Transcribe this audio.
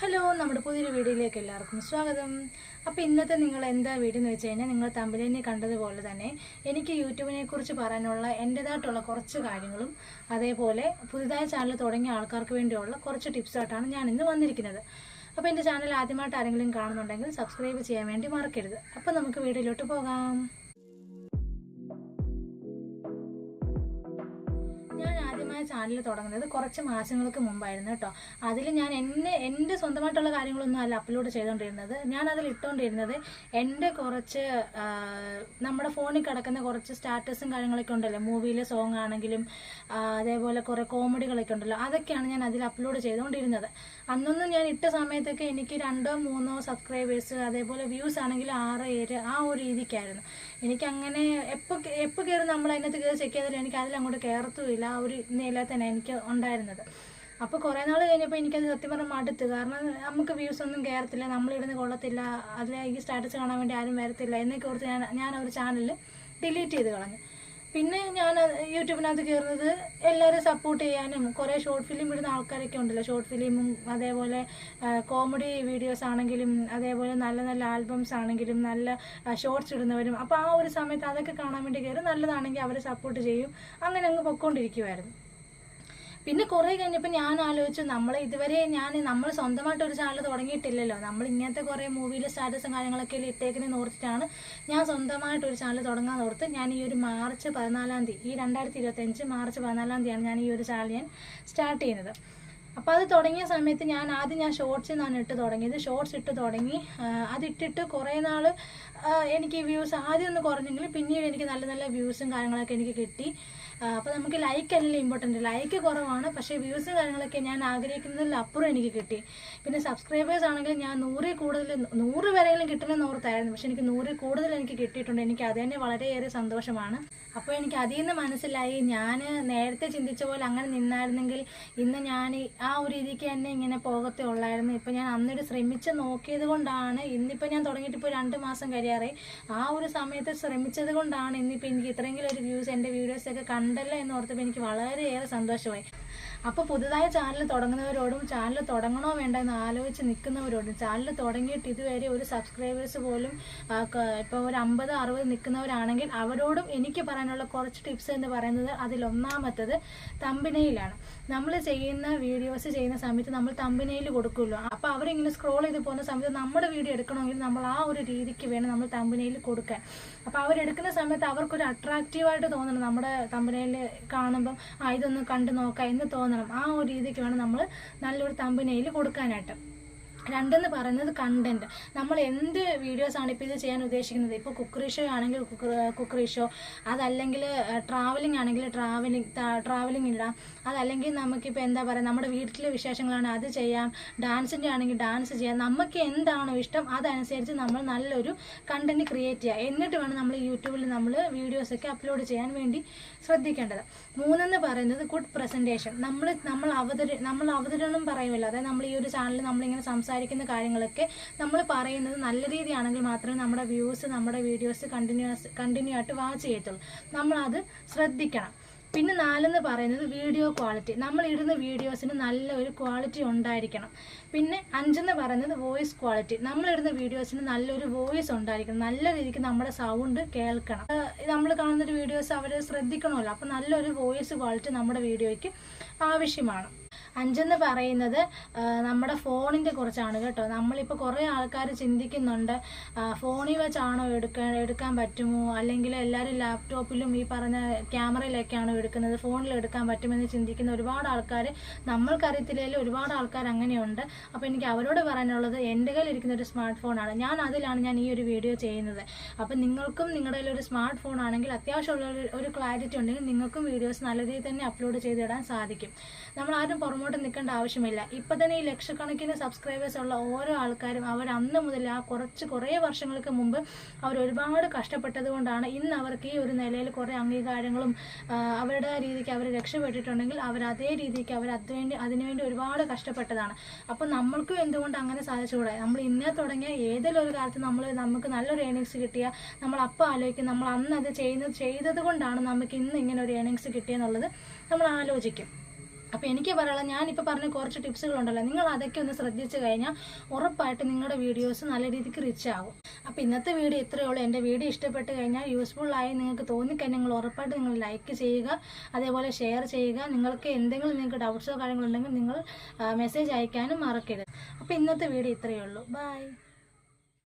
Hello നമ്മുടെ പുതിയൊരു വീഡിയോയിലേക്ക് എല്ലാവർക്കും സ്വാഗതം. അപ്പോൾ ഇന്നത്തെ നിങ്ങൾ എന്താ വീഡിയോ എന്ന് വെച്ച് കഴിഞ്ഞാൽ നിങ്ങൾ തമ്മിലിനെ കണ്ടതുപോലെ തന്നെ എനിക്ക് യൂട്യൂബിനെ കുറിച്ച് പറയാനുള്ള എന്റെതായിട്ടുള്ള കുറച്ച് കാര്യങ്ങളും അതേപോലെ പുതുതായി ചാനൽ തുടങ്ങിയ ആൾക്കാർക്ക് വേണ്ടിയുള്ള കുറച്ച് ടിപ്സായിട്ടാണ് ഞാൻ ഇന്ന് വന്നിരിക്കുന്നത്. അപ്പോൾ എന്റെ ചാനൽ ആദ്യമായിട്ട് ആരെങ്കിലും കാണുന്നുണ്ടെങ്കിൽ സബ്സ്ക്രൈബ് ചെയ്യാൻ വേണ്ടി മറക്കരുത്. അപ്പോൾ നമുക്ക് വീഡിയോയിലോട്ട് പോകാം. ഞാൻ ചാനൽ തുടങ്ങുന്നത് കുറച്ച് മാസങ്ങൾക്ക് മുമ്പായിരുന്നു കേട്ടോ. അതിൽ ഞാൻ എന്നെ എന്റെ സ്വന്തമായിട്ടുള്ള കാര്യങ്ങളൊന്നും അല്ല അപ്ലോഡ് ചെയ്തുകൊണ്ടിരുന്നത് ഞാൻ അതിൽ ഇട്ടുകൊണ്ടിരുന്നത് എന്റെ കുറച്ച് നമ്മുടെ ഫോണിൽ കിടക്കുന്ന കുറച്ച് സ്റ്റാറ്റസും കാര്യങ്ങളൊക്കെ ഉണ്ടല്ലോ. മൂവിയിലെ സോങ് ആണെങ്കിലും അതേപോലെ കുറേ കോമഡികളൊക്കെ ഉണ്ടല്ലോ. അതൊക്കെയാണ് ഞാൻ അതിൽ അപ്ലോഡ് ചെയ്തുകൊണ്ടിരുന്നത് അന്നൊന്നും ഞാൻ ഇട്ട സമയത്തൊക്കെ എനിക്ക് രണ്ടോ മൂന്നോ സബ്സ്ക്രൈബേഴ്സ് അതേപോലെ വ്യൂസ് ആണെങ്കിൽ ആറ് ഏഴ് ആ ഒരു രീതിക്കായിരുന്നു. എനിക്ക് അങ്ങനെ എപ്പോൾ എപ്പോൾ കയറി നമ്മൾ അതിനകത്ത് കയറി ചെക്ക് ചെയ്താലും എനിക്ക് അതിൽ അങ്ങോട്ട് കയറത്തുമില്ല ആ ഒരു നില തന്നെ എനിക്ക് ഉണ്ടായിരുന്നത്. അപ്പോൾ കുറേ നാൾ കഴിഞ്ഞപ്പോൾ എനിക്കത് സത്യം പറഞ്ഞാൽ മടുത്ത്. കാരണം നമുക്ക് വ്യൂസ് ഒന്നും കയറത്തില്ല നമ്മളിടുന്ന് കൊള്ളത്തില്ല അതിൽ ഈ സ്റ്റാറ്റസ് കാണാൻ വേണ്ടി ആരും വരത്തില്ല എന്നൊക്കെ ഓർത്ത് ഞാൻ ഞാൻ ഒരു ചാനൽ ഡിലീറ്റ് ചെയ്ത് കളഞ്ഞു. പിന്നെ ഞാൻ യൂട്യൂബിനകത്ത് കയറുന്നത് എല്ലാവരും സപ്പോർട്ട് ചെയ്യാനും കുറേ ഷോർട്ട് ഫിലിം ഇടുന്ന ആൾക്കാരൊക്കെ ഉണ്ടല്ലോ. ഷോർട്ട് ഫിലിമും അതേപോലെ കോമഡി വീഡിയോസ് ആണെങ്കിലും അതേപോലെ നല്ല നല്ല ആൽബംസ് ആണെങ്കിലും നല്ല ഷോർട്സ് ഇടുന്നവരും. അപ്പോൾ ആ ഒരു സമയത്ത് അതൊക്കെ കാണാൻ വേണ്ടി കയറി നല്ലതാണെങ്കിൽ അവരെ സപ്പോർട്ട് ചെയ്യും. അങ്ങനെ അങ്ങ് പൊക്കോണ്ടിരിക്കുമായിരുന്നു പിന്നെ കുറെ കഴിഞ്ഞപ്പോൾ ഞാൻ ആലോചിച്ചു നമ്മൾ ഇതുവരെ ഞാൻ നമ്മൾ സ്വന്തമായിട്ട് ഒരു ചാനൽ തുടങ്ങിയിട്ടില്ലല്ലോ. നമ്മൾ ഇങ്ങനത്തെ കുറേ മൂവിയിലെ സ്റ്റാറ്റസും കാര്യങ്ങളൊക്കെ ഇട്ടേക്കുന്നതെന്ന് ഓർത്തിട്ടാണ് ഞാൻ സ്വന്തമായിട്ട് ഒരു ചാനൽ തുടങ്ങാൻ ഓർത്ത് ഞാൻ ഈ ഒരു മാർച്ച് പതിനാലാം തീയതി ഈ രണ്ടായിരത്തി ഇരുപത്തഞ്ച് മാർച്ച് പതിനാലാം തീയതിയാണ് ഞാൻ ഈ ഒരു ചാനൽ ഞാൻ സ്റ്റാർട്ട് ചെയ്യുന്നത്. അപ്പോൾ അത് തുടങ്ങിയ സമയത്ത് ഞാൻ ആദ്യം ഞാൻ ഷോർട്സ് നിന്നാണ് ഇട്ട് തുടങ്ങിയത്. ഷോർട്സ് ഇട്ട് തുടങ്ങി അതിട്ടിട്ട് കുറേ നാൾ എനിക്ക് വ്യൂസ് ആദ്യം ഒന്ന് കുറഞ്ഞെങ്കിലും പിന്നീട് എനിക്ക് നല്ല നല്ല വ്യൂസും കാര്യങ്ങളൊക്കെ എനിക്ക് കിട്ടി. അപ്പോൾ നമുക്ക് ലൈക്ക് അല്ലല്ലോ ഇമ്പോർട്ടന്റ് ലൈക്ക് കുറവാണ് പക്ഷേ വ്യൂസ് കാര്യങ്ങളൊക്കെ ഞാൻ ആഗ്രഹിക്കുന്നതിൽ അപ്പുറം എനിക്ക് കിട്ടി. പിന്നെ സബ്സ്ക്രൈബേഴ്സ് ആണെങ്കിൽ ഞാൻ നൂറിൽ കൂടുതൽ നൂറ് വരെയെങ്കിലും കിട്ടണമെന്ന് ഓർത്തായിരുന്നു. പക്ഷെ എനിക്ക് നൂറിൽ കൂടുതൽ എനിക്ക് കിട്ടിയിട്ടുണ്ട്. എനിക്ക് അത് തന്നെ വളരെയേറെ സന്തോഷമാണ്. അപ്പോൾ എനിക്ക് അതിൽ നിന്ന് മനസ്സിലായി. ഞാൻ നേരത്തെ ചിന്തിച്ച പോലെ അങ്ങനെ നിന്നായിരുന്നെങ്കിൽ ഇന്ന് ഞാൻ ആ ഒരു രീതിക്ക് തന്നെ ഇങ്ങനെ പോകത്തേ ഉള്ളായിരുന്നു. ഇപ്പോൾ ഞാൻ അന്നൊരു ശ്രമിച്ച് നോക്കിയത് കൊണ്ടാണ് ഇന്നിപ്പോൾ ഞാൻ തുടങ്ങിയിട്ട് ഇപ്പോൾ രണ്ട് മാസം കഴിയാറേ ആ ഒരു സമയത്ത് ശ്രമിച്ചത് കൊണ്ടാണ് ഇന്നിപ്പോൾ എനിക്ക് ഇത്രയെങ്കിലും ഒരു വ്യൂസ് എന്റെ വീഡിയോസൊക്കെ കണ്ടല്ലോ എന്ന് ഓർത്തപ്പോൾ എനിക്ക് വളരെയേറെ സന്തോഷമായി. അപ്പോൾ പുതുതായി ചാനൽ തുടങ്ങുന്നവരോടും ചാനൽ തുടങ്ങണോ വേണ്ട എന്ന് ആലോചിച്ച് നിൽക്കുന്നവരോടും ചാനൽ തുടങ്ങിയിട്ട് ഇതുവരെ ഒരു സബ്സ്ക്രൈബേഴ്സ് പോലും ഇപ്പോൾ ഒരു അമ്പത് അറുപത് നിൽക്കുന്നവരാണെങ്കിൽ അവരോടും എനിക്ക് പറയാനുള്ള കുറച്ച് ടിപ്സ് എന്ന് പറയുന്നത് അതിലൊന്നാമത്തത് തമ്പിനയിലാണ്. നമ്മൾ ചെയ്യുന്ന വീഡിയോസ് ചെയ്യുന്ന സമയത്ത് നമ്മൾ തമ്പിനയിൽ കൊടുക്കുമല്ലോ. അപ്പോൾ അവരിങ്ങനെ സ്ക്രോൾ ചെയ്ത് പോകുന്ന സമയത്ത് നമ്മുടെ വീഡിയോ എടുക്കണമെങ്കിൽ നമ്മൾ ആ ഒരു രീതിക്ക് വേണം നമ്മൾ തമ്പിനയിൽ കൊടുക്കാൻ. അപ്പോൾ അവരെടുക്കുന്ന സമയത്ത് അവർക്കൊരു അട്രാക്റ്റീവായിട്ട് തോന്നണം നമ്മുടെ തമ്പിനയിൽ കാണുമ്പം ആ ഇതൊന്ന് കണ്ടു നോക്കാം എന്ന് തോന്നണം. ആ ഒരു രീതിക്ക് വേണം നമ്മൾ നല്ലൊരു തമ്പനയിൽ കൊടുക്കാനായിട്ട്. രണ്ടെന്ന് പറയുന്നത് കണ്ടന്റ് നമ്മൾ എന്ത് വീഡിയോസ് ആണ് ഇപ്പോൾ ഇത് ചെയ്യാൻ ഉദ്ദേശിക്കുന്നത്? ഇപ്പോൾ കുക്കറി ഷോ ആണെങ്കിൽ കുക്കറി ഷോ അതല്ലെങ്കിൽ ട്രാവലിംഗ് ആണെങ്കിൽ ട്രാവലിംഗ് ട്രാവലിംഗ് ഇടാം അതല്ലെങ്കിൽ നമുക്കിപ്പോൾ എന്താ പറയുക നമ്മുടെ വീട്ടിലെ വിശേഷങ്ങളാണ് അത് ചെയ്യാം. ഡാൻസിന്റെ ആണെങ്കിൽ ഡാൻസ് ചെയ്യാം. നമുക്ക് എന്താണോ ഇഷ്ടം അതനുസരിച്ച് നമ്മൾ നല്ലൊരു കണ്ടന്റ് ക്രിയേറ്റ് ചെയ്യുക എന്നിട്ട് വേണം നമ്മൾ യൂട്യൂബിൽ നമ്മൾ വീഡിയോസൊക്കെ അപ്ലോഡ് ചെയ്യാൻ വേണ്ടി ശ്രദ്ധിക്കേണ്ടത്. മൂന്നെന്ന് പറയുന്നത് ഗുഡ് പ്രസന്റേഷൻ നമ്മൾ നമ്മൾ അവതരി നമ്മൾ അവതരണം പറയുമല്ലോ. അതായത് നമ്മൾ ഈ ഒരു ചാനലിൽ നമ്മളിങ്ങനെ സംസാരിക്കുന്ന കാര്യങ്ങളൊക്കെ നമ്മൾ പറയുന്നത് നല്ല രീതിയാണെങ്കിൽ മാത്രമേ നമ്മുടെ വ്യൂസ് നമ്മുടെ വീഡിയോസ് കണ്ടിന്യൂസ് കണ്ടിന്യൂ ആയിട്ട് വാച്ച് ചെയ്യത്തുള്ളൂ. നമ്മളത് ശ്രദ്ധിക്കണം. പിന്നെ നാലെന്ന് പറയുന്നത് വീഡിയോ ക്വാളിറ്റി നമ്മൾ ഇടുന്ന വീഡിയോസിന് നല്ല ഒരു ക്വാളിറ്റി ഉണ്ടായിരിക്കണം. പിന്നെ അഞ്ചെന്ന് പറയുന്നത് വോയിസ് ക്വാളിറ്റി നമ്മൾ ഇടുന്ന വീഡിയോസിന് നല്ലൊരു വോയിസ് ഉണ്ടായിരിക്കണം. നല്ല രീതിക്ക് നമ്മുടെ സൗണ്ട് കേൾക്കണം. നമ്മൾ കാണുന്നൊരു വീഡിയോസ് അവർ ശ്രദ്ധിക്കണമല്ലോ. അപ്പം നല്ലൊരു വോയിസ് ക്വാളിറ്റി നമ്മുടെ വീഡിയോയ്ക്ക് ആവശ്യമാണ്. അഞ്ചെന്ന് പറയുന്നത് നമ്മുടെ ഫോണിന്റെ കുറച്ചാണ് കേട്ടോ. നമ്മളിപ്പോൾ കുറേ ആൾക്കാർ ചിന്തിക്കുന്നുണ്ട് ഫോണിൽ വെച്ചാണോ എടുക്കാൻ എടുക്കാൻ പറ്റുമോ? അല്ലെങ്കിൽ എല്ലാവരും ലാപ്ടോപ്പിലും ഈ പറഞ്ഞ ക്യാമറയിലൊക്കെയാണോ എടുക്കുന്നത്? ഫോണിൽ എടുക്കാൻ പറ്റുമെന്ന് ചിന്തിക്കുന്ന ഒരുപാട് ആൾക്കാർ നമ്മൾക്കറിയത്തില്ലെങ്കിലും ഒരുപാട് ആൾക്കാർ അങ്ങനെയുണ്ട്. അപ്പോൾ എനിക്ക് അവരോട് പറയാനുള്ളത് എന്റെ കയ്യിൽ ഇരിക്കുന്ന ഒരു സ്മാർട്ട് ഫോണാണ് ഞാൻ അതിലാണ് ഞാൻ ഈ ഒരു വീഡിയോ ചെയ്യുന്നത്. അപ്പോൾ നിങ്ങൾക്കും നിങ്ങളുടെ കയ്യിൽ ഒരു സ്മാർട്ട് ഫോൺ ആണെങ്കിൽ അത്യാവശ്യമുള്ള ഒരു ഒരു ക്ലാരിറ്റി ഉണ്ടെങ്കിൽ നിങ്ങൾക്കും വീഡിയോസ് നല്ല രീതിയിൽ തന്നെ അപ്ലോഡ് ചെയ്തിടാൻ സാധിക്കും. നമ്മൾ ആരും പുറമോട്ട് നിൽക്കേണ്ട ആവശ്യമില്ല. ഇപ്പം തന്നെ ഈ ലക്ഷക്കണക്കിന് സബ്സ്ക്രൈബേഴ്സ് ഉള്ള ഓരോ ആൾക്കാരും അവർ അന്ന് മുതൽ ആ കുറച്ച് കുറേ വർഷങ്ങൾക്ക് മുമ്പ് അവർ ഒരുപാട് കഷ്ടപ്പെട്ടത് കൊണ്ടാണ് ഇന്ന് അവർക്ക് ഈ ഒരു നിലയിൽ കുറേ അംഗീകാരങ്ങളും അവരുടെ രീതിക്ക് അവർ രക്ഷപ്പെട്ടിട്ടുണ്ടെങ്കിൽ അവർ അതേ രീതിക്ക് അവർ അതുവേണ്ടി അതിനുവേണ്ടി ഒരുപാട് കഷ്ടപ്പെട്ടതാണ്. അപ്പം നമ്മൾക്കും എന്തുകൊണ്ട് അങ്ങനെ സാധിച്ചുകൂടാ? നമ്മൾ ഇന്നേ തുടങ്ങിയ ഏതെങ്കിലും ഒരു കാലത്ത് നമ്മൾ നമുക്ക് നല്ലൊരു ഏണിങ്സ് കിട്ടിയ നമ്മൾ അപ്പം ആലോചിക്കും. നമ്മൾ അന്ന് അത് ചെയ്യുന്നത് ചെയ്തത് കൊണ്ടാണ് നമുക്ക് ഇന്ന് ഇങ്ങനെ ഒരു ഏണിങ്സ് കിട്ടിയെന്നുള്ളത് നമ്മൾ ആലോചിക്കും. അപ്പോൾ എനിക്ക് പറയാനുള്ള ഞാനിപ്പോൾ പറഞ്ഞ കുറച്ച് ടിപ്സുകളുണ്ടല്ലോ. നിങ്ങൾ അതൊക്കെ ഒന്ന് ശ്രദ്ധിച്ചു കഴിഞ്ഞാൽ ഉറപ്പായിട്ട് നിങ്ങളുടെ വീഡിയോസ് നല്ല രീതിക്ക് റിച്ച് ആകും അപ്പോൾ ഇന്നത്തെ വീഡിയോ ഇത്രയേ ഉള്ളൂ. എന്റെ വീഡിയോ ഇഷ്ടപ്പെട്ട് കഴിഞ്ഞാൽ യൂസ്ഫുൾ ആയി നിങ്ങൾക്ക് തോന്നിക്കഴിഞ്ഞാൽ നിങ്ങൾ ഉറപ്പായിട്ട് നിങ്ങൾ ലൈക്ക് ചെയ്യുക അതേപോലെ ഷെയർ ചെയ്യുക. നിങ്ങൾക്ക് എന്തെങ്കിലും നിങ്ങൾക്ക് ഡൗട്ട്സോ കാര്യങ്ങളുണ്ടെങ്കിൽ നിങ്ങൾ മെസ്സേജ് അയക്കാനും മറക്കരുത്. അപ്പോൾ ഇന്നത്തെ വീഡിയോ ഇത്രയേ ഉള്ളൂ. ബൈ